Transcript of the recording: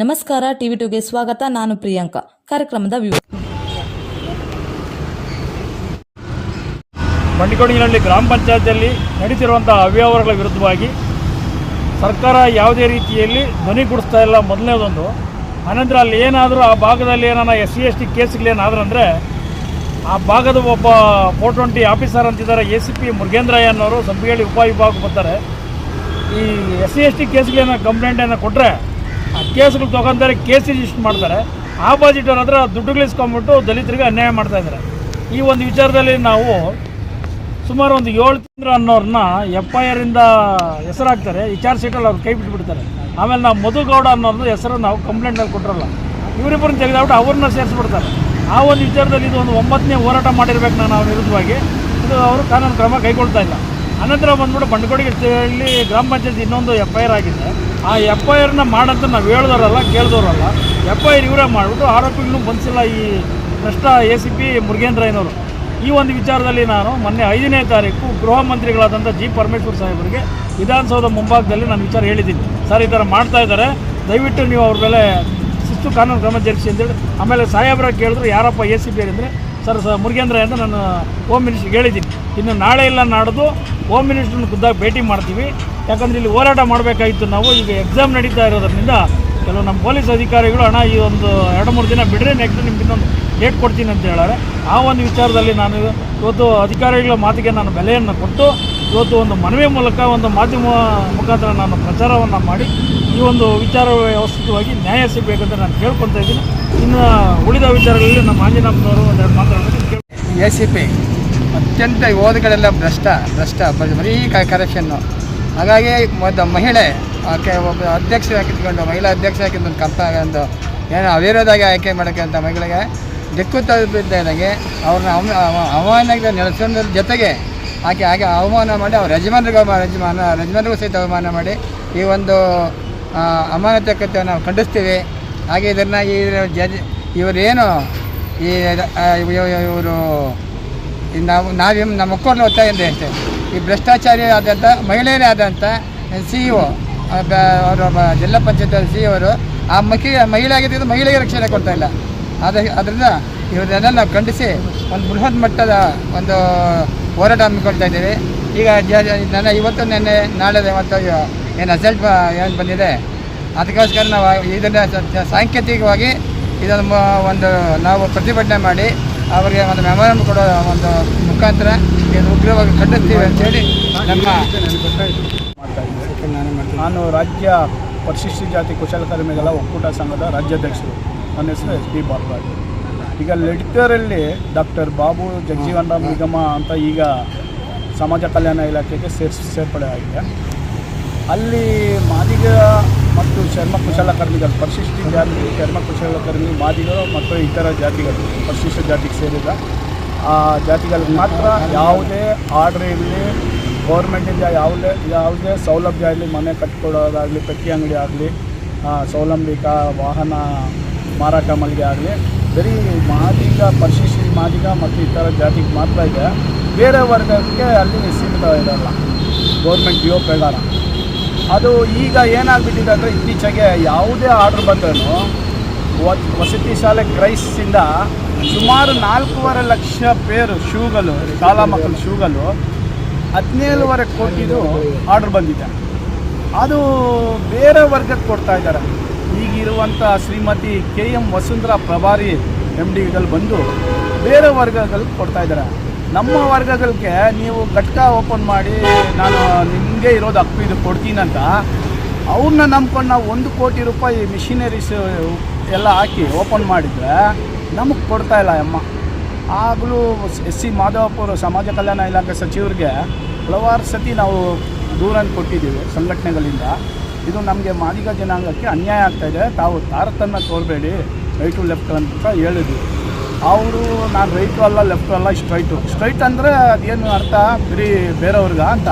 ನಮಸ್ಕಾರ, ಟಿವಿ ಟುಗೆ ಸ್ವಾಗತ. ನಾನು ಪ್ರಿಯಾಂಕಾ. ಕಾರ್ಯಕ್ರಮದ ವಿವ ಬಂಡಿಕೊಡಿನಲ್ಲಿ ಗ್ರಾಮ ಪಂಚಾಯತಿಯಲ್ಲಿ ನಡೆಸಿರುವಂತಹ ಅವ್ಯವಹಾರಗಳ ವಿರುದ್ಧವಾಗಿ ಸರ್ಕಾರ ಯಾವುದೇ ರೀತಿಯಲ್ಲಿ ಧ್ವನಿಗೂಡಿಸ್ತಾ ಇಲ್ಲ. ಮೊದಲನೇದೊಂದು, ಆನಂತರ ಅಲ್ಲಿ ಏನಾದರೂ ಆ ಭಾಗದಲ್ಲಿ ಏನಾರ ಎಸ್ ಸಿ ಎಸ್ ಟಿ ಕೇಸ್ಗಳೇನಾದ್ರು ಅಂದರೆ ಆ ಭಾಗದ ಒಬ್ಬ ಫೋರ್ ಟ್ವೆಂಟಿ ಆಫೀಸರ್ ಅಂತಿದ್ದಾರೆ, ಎ ಸಿ ಪಿ ಮುರುಗೇಂದ್ರಯ್ಯ ಅನ್ನೋರು ಸಂಪಿಗೆ ಉಪವಿಭಾಗಕ್ಕೆ ಬರ್ತಾರೆ. ಈ ಎಸ್ ಸಿ ಎಸ್ ಟಿ ಕೇಸ್ಗಳೇನೋ ಕಂಪ್ಲೇಂಟ್ ಏನೋ ಕೊಟ್ಟರೆ ಆ ಕೇಸ್ಗಳು ತೊಗೊಂತಾರೆ ಕೇಸ್ ರಿಜಿಸ್ಟರ್ ಮಾಡ್ತಾರೆ. ಆಪೋಸಿಟ್ ಅವ್ರ ಹತ್ರ ದುಡ್ಡುಗಳಿಸ್ಕೊಂಬಿಟ್ಟು ದಲಿತರಿಗೆ ಅನ್ಯಾಯ ಮಾಡ್ತಾ ಇದ್ದಾರೆ ಈ ಒಂದು ವಿಚಾರದಲ್ಲಿ ನಾವು ಸುಮಾರು ಒಂದು ಏಳು ತಿಂಗಳು ಅನ್ನೋರನ್ನ ಎಫ್ ಐ ಆರಿಂದ ಹೆಸರಾಗ್ತಾರೆ ಈ ಚಾರ್ಜ್ ಶೀಟಲ್ಲಿ ಅವ್ರು ಕೈ ಬಿಟ್ಬಿಡ್ತಾರೆ. ಆಮೇಲೆ ನಾವು ಮಧುಗೌಡ ಅನ್ನೋದು ಹೆಸರು ನಾವು ಕಂಪ್ಲೇಂಟಲ್ಲಿ ಕೊಟ್ಟಿರಲ್ಲ. ಇವರಿಬ್ಬರನ್ನ ತೆಗೆದಾಬಿಟ್ಟು ಅವ್ರನ್ನ ಸೇರಿಸ್ಬಿಡ್ತಾರೆ. ಆ ಒಂದು ವಿಚಾರದಲ್ಲಿ ಇದು ಒಂದು ಒಂಬತ್ತನೇ ಹೋರಾಟ ಮಾಡಿರ್ಬೇಕು ನಾನು ಅವ್ರ ವಿರುದ್ಧವಾಗಿ. ಇದು ಅವರು ಕಾನೂನು ಕ್ರಮ ಕೈಗೊಳ್ತಾ ಇಲ್ಲ. ಅನಂತರ ಬಂದ್ಬಿಟ್ಟು ಬಂಡಗೋಡಿಗೆ ಗ್ರಾಮ ಪಂಚಾಯತ್ ಇನ್ನೊಂದು ಎಫ್ ಐ ಆರ್ ಆಗಿದೆ. ಆ ಎಫ್ ಐ ಆರ್ನ ಮಾಡಂತ ನಾವು ಹೇಳಿದವರಲ್ಲ, ಕೇಳಿದವರಲ್ಲ ಎಫ್ ಐ ಆರ್ ಇವರೇ ಮಾಡಿಬಿಟ್ಟು ಆರೋಪಿಗಳನ್ನು ಬಂಧಿಸಿಲ್ಲ ಈ ಭ್ರಷ್ಟ ಎ ಸಿ ಪಿ ಮುರುಗೇಂದ್ರಯ್ಯನವರು. ಈ ಒಂದು ವಿಚಾರದಲ್ಲಿ ನಾನು ಮೊನ್ನೆ ಐದನೇ ತಾರೀಕು ಗೃಹ ಮಂತ್ರಿಗಳಾದಂಥ ಜಿ ಪರಮೇಶ್ವರ್ ಸಾಹೇಬರಿಗೆ ವಿಧಾನಸೌಧ ಮುಂಭಾಗದಲ್ಲಿ ನಾನು ವಿಚಾರ ಹೇಳಿದ್ದೀನಿ. ಸರ್, ಈ ಥರ ಮಾಡ್ತಾ ಇದ್ದಾರೆ. ದಯವಿಟ್ಟು ನೀವು ಅವ್ರ ಮೇಲೆ ಶಿಸ್ತು ಕಾನೂನು ಕ್ರಮ ಜರುಗಿಸಿ ಅಂತೇಳಿ ಆಮೇಲೆ ಸಾಹೇಬ್ರ ಕೇಳಿದ್ರು, ಯಾರಪ್ಪ ಎ ಸಿ ಪಿ ಅಂದರೆ ಸರ್ ಸರ್ ಮುರುಗೇಂದ್ರ ಅಂತ ನಾನು ಹೋಮ್ ಮಿನಿಸ್ಟ್ರಿಗೆ ಹೇಳಿದ್ದೀನಿ. ಇನ್ನು ನಾಳೆ ಇಲ್ಲ ನಾಡ್ದು ಹೋಮ್ ಮಿನಿಸ್ಟ್ರನ್ನ ಖುದ್ದಾಗಿ ಭೇಟಿ ಮಾಡ್ತೀವಿ. ಯಾಕಂದರೆ ಇಲ್ಲಿ ಹೋರಾಟ ಮಾಡಬೇಕಾಗಿತ್ತು ನಾವು. ಈಗ ಎಕ್ಸಾಮ್ ನಡೀತಾ ಇರೋದ್ರಿಂದ ಕೆಲವು ನಮ್ಮ ಪೊಲೀಸ್ ಅಧಿಕಾರಿಗಳು ಹಣ ಈ ಒಂದು ಎರಡು, ಮೂರು ದಿನ ಬಿಡ್ರೆ ನೆಕ್ಸ್ಟ್ ನಿಮ್ಗೆ ಇನ್ನೊಂದು ಡೇಟ್ ಕೊಡ್ತೀನಿ ಅಂತ ಹೇಳಾರೆ ಆ ಒಂದು ವಿಚಾರದಲ್ಲಿ ನಾನು ಇವತ್ತು ಅಧಿಕಾರಿಗಳ ಮಾತಿಗೆ ನಾನು ಬೆಲೆಯನ್ನು ಕೊಟ್ಟು ಇವತ್ತು ಒಂದು ಮನವಿ ಮೂಲಕ ಒಂದು ಮಾಧ್ಯಮ ಮುಖಾಂತರ ನಾನು ಪ್ರಚಾರವನ್ನು ಮಾಡಿ ಈ ಒಂದು ವಿಚಾರ ವ್ಯವಸ್ಥಿತವಾಗಿ ನ್ಯಾಯ ಸಿಗಬೇಕಂತ ನಾನು ಕೇಳ್ಕೊತಾ ಇದ್ದೀನಿ. ಇನ್ನು ಉಳಿದ ವಿಚಾರಗಳಲ್ಲಿ ನಮ್ಮ ಆಂಜನಪ್ಪನವರು ಒಂದೆರಡು ಮಾತಾಡೋದಕ್ಕೆ ಕೇಳಿ ಎ ಸಿ ಪಿ ಅತ್ಯಂತ ಯೋಧಗಳೆಲ್ಲ ಭ್ರಷ್ಟ ಭ್ರಷ್ಟ, ಬರೀ ಕರಪ್ಷನ್ನು ಹಾಗಾಗಿ ಒಂದು ಮಹಿಳೆ, ಆಕೆ ಒಬ್ಬ ಅಧ್ಯಕ್ಷ ಹಾಕಿದ್ಕೊಂಡು ಮಹಿಳಾ ಅಧ್ಯಕ್ಷ ಹಾಕಿದ್ದು ಒಂದು ಕಂಪ ಒಂದು ಏನು ಅವಿರೋಧಾಗಿ ಆಯ್ಕೆ ಮಾಡೋಕ್ಕೆ ಅಂತ ಮಹಿಳೆಗೆ ದಿಕ್ಕು ತಲುಪಿದ್ದಾಗೆ ಅವ್ರನ್ನ ಅವಮ- ಅವ- ಅವಮಾನ ನೆಲೆಸೋದ್ರ ಜೊತೆಗೆ ಆಕೆ ಹಾಗೆ ಅವಮಾನ ಮಾಡಿ ಅವ್ರ ಯಜಮಾನ್ರಿಗೂ ಯಜಮಾನ ಯಜಮಾನ್ರಿಗೂ ಸಹಿತ ಅವಮಾನ ಮಾಡಿ ಈ ಒಂದು ಅಮಾನತಕ್ಕಂತೆ ನಾವು ಖಂಡಿಸ್ತೀವಿ. ಹಾಗೆ ಇದನ್ನು ಈ ಜಜ್ ಇವರೇನು ಈ ಇವರು ನಾವು ನಾವೇ ನಮ್ಮ ಮಕ್ಕಳನ್ನ ಒತ್ತಾಯ ಇದೆ ಅಷ್ಟೇ. ಈ ಭ್ರಷ್ಟಾಚಾರಿ ಆದಂಥ ಮಹಿಳೆಯರೇ ಆದಂಥ ಸಿ ಇ ಒ ಅವರ ಜಿಲ್ಲಾ ಪಂಚಾಯತ್ ಸಿ ಅವರು ಆ ಮಕ್ಕಿ ಮಹಿಳೆ ಆಗಿದ್ದು ಮಹಿಳೆಗೆ ರಕ್ಷಣೆ ಕೊಡ್ತಾ ಇಲ್ಲ. ಅದ ಅದರಿಂದ ಇವರೆಲ್ಲ ನಾವು ಖಂಡಿಸಿ ಒಂದು ಬೃಹತ್ ಮಟ್ಟದ ಒಂದು ಹೋರಾಟ ಹಮ್ಮಿಕೊಳ್ತಾ ಇದ್ದೀವಿ. ಈಗ ಜ ನನ್ನ ಇವತ್ತು ನೆನ್ನೆ, ನಾಳೆ ಮತ್ತು ಏನು ರಿಸಲ್ಟ್ ಏನು ಬಂದಿದೆ? ಅದಕ್ಕೋಸ್ಕರ ನಾವು ಇದನ್ನು ಸಾಂಕೇತಿಕವಾಗಿ ಇದನ್ನು ಒಂದು ನಾವು ಪ್ರತಿಭಟನೆ ಮಾಡಿ ಅವರಿಗೆ ಒಂದು ಮೆಮೊರಂ ಕೊಡೋ ಒಂದು ಮುಖಾಂತರ ಇದನ್ನು ಉಗ್ರವಾಗಿ ಖಂಡಿಸ್ತೀವಿ ಅಂತೇಳಿ ನಮ್ಮ ನಾನು ರಾಜ್ಯ ಪರಿಶಿಷ್ಟ ಜಾತಿ ಕುಶಲಕರ್ಮಿಗಳ ಒಕ್ಕೂಟ ಸಂಘದ ರಾಜ್ಯಾಧ್ಯಕ್ಷರು. ನನ್ನ ಹೆಸರು ಎಸ್ ಪಿ ಬಾಲರಾಜ್. ಈಗ ಲೆಡಿಟರಲ್ಲಿ ಡಾಕ್ಟರ್ ಬಾಬು ಜಗಜೀವನ್ ರಾಮ್ ನಿಗಮ ಅಂತ ಈಗ ಸಮಾಜ ಕಲ್ಯಾಣ ಇಲಾಖೆಗೆ ಸೇರ್ಸಿ ಸೇರ್ಪಡೆ ಆಗಿದೆ ಅಲ್ಲಿ ಮಾದಿಗ ಮತ್ತು ಚರ್ಮ ಕುಶಲಕರ್ಮಿಗಳು, ಪರಿಶಿಷ್ಟ ಜಾತಿ, ಚರ್ಮ ಕುಶಲಕರ್ಮಿ, ಮಾದಿಗರು ಮತ್ತು ಇತರ ಜಾತಿಗಳು, ಪರಿಶಿಷ್ಟ ಜಾತಿಗೆ ಸೇರಿದ, ಆ ಜಾತಿಗಳಿಗೆ ಮಾತ್ರ ಯಾವುದೇ ಆರ್ಡ್ರ್ ಇರಲಿ, ಗೌರ್ಮೆಂಟಿಂದ ಯಾವುದೇ ಯಾವುದೇ ಸೌಲಭ್ಯ ಆಗಲಿ ಮನೆ ಕಟ್ಕೊಡೋದಾಗಲಿ, ಪಟ್ಟಿ ಅಂಗಡಿ ಆಗಲಿ ಸೌಲಂಬಿಕ ವಾಹನ ಮಾರಾಟ ಮಳಿಗೆ ಆಗಲಿ, ಬರೀ ಮಾದಿಗ, ಪರಿಶಿಷ್ಟ ಮಾದಿಗ ಮತ್ತು ಇತರ ಜಾತಿಗೆ ಮಾತ್ರ ಇದೆ. ಬೇರೆ ವರ್ಗಕ್ಕೆ ಅಲ್ಲಿ ಸೀಮಿತ ಇರಲ್ಲ. ಗೌರ್ಮೆಂಟ್ ಜಿಯೋ ಪ್ರಕಾರ. ಅದು ಈಗ ಏನಾಗ್ಬಿಟ್ಟಿದೆ ಅಂದರೆ ಇತ್ತೀಚೆಗೆ ಯಾವುದೇ ಆರ್ಡ್ರ್ ಬಂದ್ರೂ ವಸತಿ ಶಾಲೆ ಕ್ರೈಸ್ಸಿಂದ ಸುಮಾರು ನಾಲ್ಕೂವರೆ ಲಕ್ಷ ಪೇರು ಶೂಗಳು, ಶಾಲಾ ಮಕ್ಕಳ ಶೂಗಳು ಹದಿನೇಳುವರೆ ಕೋಟಿದು ಆರ್ಡ್ರ್ ಬಂದಿದೆ. ಅದು ಬೇರೆ ವರ್ಗಕ್ಕೆ ಕೊಡ್ತಾ ಇದ್ದಾರೆ. ಈಗಿರುವಂಥ ಶ್ರೀಮತಿ ಕೆ ಎಂ ವಸುಂಧರಾ ಪ್ರಭಾರಿ ಎಂ ಡಿಗಳು ಬಂದು ಬೇರೆ ವರ್ಗಗಳಿಗೆ ಕೊಡ್ತಾ ಇದ್ದಾರೆ. ನಮ್ಮ ವರ್ಗಗಳಿಗೆ ನೀವು ಘಟಕ ಓಪನ್ ಮಾಡಿ ನಾನು ನಿಮಗೆ ಇರೋದು ಹಕ್ಕು, ಇದು ಕೊಡ್ತೀನಂತ ಅವ್ರನ್ನ ನಂಬ್ಕೊಂಡು ನಾವು ಒಂದು ಕೋಟಿ ರೂಪಾಯಿ ಮಿಷಿನರೀಸ್ ಎಲ್ಲ ಹಾಕಿ ಓಪನ್ ಮಾಡಿದರೆ ನಮಗೆ ಕೊಡ್ತಾ ಇಲ್ಲ ಅಮ್ಮ. ಆಗಲೂ ಎಸ್ ಸಿ ಮಾಧವಪುರ ಸಮಾಜ ಕಲ್ಯಾಣ ಇಲಾಖೆ ಸಚಿವರಿಗೆ ಹಲವಾರು ಸತಿ ನಾವು ದೂರನ್ನು ಕೊಟ್ಟಿದ್ದೀವಿ ಸಂಘಟನೆಗಳಿಂದ. ಇದು ನಮಗೆ ಮಾದಿಗ ಜನಾಂಗಕ್ಕೆ ಅನ್ಯಾಯ ಆಗ್ತಾಯಿದೆ ತಾವು ತಾರತಮ್ಯ ತೋರಬೇಡಿ, ರೈಟು ಲೆಫ್ಟ್ ಅಂತ ಹೇಳಿದ್ವಿ. ಅವರು ನಾನು ರೈಟು ಅಲ್ಲ ಲೆಫ್ಟು ಅಲ್ಲ ಸ್ಟ್ರೈಟು ಸ್ಟ್ರೈಟ್ ಅಂದರೆ ಅದೇನು ಅರ್ಥ? ಬರೀ ಬೇರೆಯವ್ರಿಗ ಅಂತ?